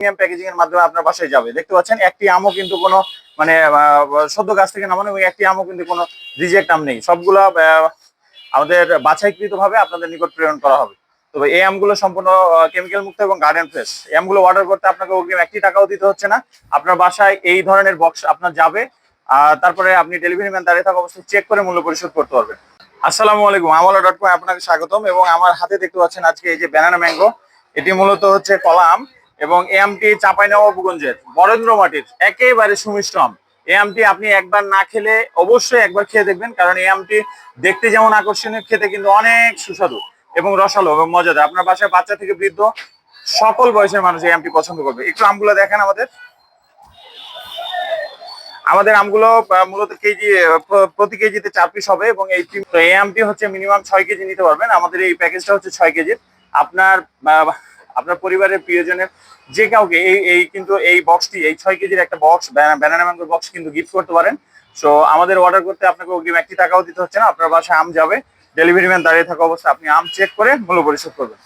Premium packaging এর মাধ্যমে আপনার বাসায় যাবে। দেখতে পাচ্ছেন, একটি আমও কিন্তু কোনো মানে সদ্য গাছ থেকে নামানো এবং একটি আমও কিন্তু কোনো রিজেক্ট আম নেই। সবগুলো আমাদের বাছাইকৃত ভাবে আপনাদের নিকট প্রেরণ করা হবে। তবে এই আমগুলো সম্পূর্ণ কেমিক্যাল মুক্ত এবং গার্ডেন ফ্রেশ এই আমগুলো অর্ডার করতে আপনাকে অগ্রিম একটি টাকাও দিতে হচ্ছে না। আপনার বাসায় এই ধরনের বক্স আপনার যাবে। আর তারপরে আপনি ডেলিভারি ম্যান দাঁড়িয়ে থাকা অবস্থায় চেক করে মূল্য পরিশোধ করতে পারবেন। আসসালামু আলাইকুম আমলা ডট কম আপনাকে স্বাগতম এবং আমার হাতে দেখতে পাচ্ছেন আজকে এই যে ব্যানানা ম্যাঙ্গো এটি মূলত হচ্ছে কলা আম। এবং এই আমটি চাঁপাইনবাবগঞ্জের বরেন্দ্র মাটির, একেবারে সুমিষ্ট আম এই আমটি আপনি একবার না খেলে অবশ্যই একবার খেয়ে দেখবেন, কারণ এই আমটি দেখতে যেমন আকর্ষণীয়, খেতে কিন্তু অনেক সুস্বাদু এবং রসালো এবং মজাদার। আপনার বাসায় বাচ্চা থেকে বৃদ্ধ সকল বয়সের মানুষ এই আমটি পছন্দ করবে। একটু আমগুলো দেখেন আমাদের। আমাদের আমগুলো মূলত কেজি প্রতি কেজিতে চার পিস হবে এবং এই এই আমটি হচ্ছে মিনিমাম ছয় কেজি নিতে পারবেন। আমাদের এই প্যাকেজটা হচ্ছে ছয় কেজির। আপনার আপনার পরিবারের প্রিয়জনের যে কাউকে এই এই কিন্তু এই বক্সটি এই ছয় কেজির একটা বক্স ব্যানানা ম্যাঙ্গোর বক্স কিন্তু গিফট করতে পারেন। সো আমাদের অর্ডার করতে আপনাকে অগ্রিম একটি টাকাও দিতে হচ্ছে না, আপনার বাসায় আম যাবে। ডেলিভারি ম্যান দাঁড়িয়ে থাকা অবস্থায় আপনি আম চেক করে মূল্য পরিশোধ করবেন।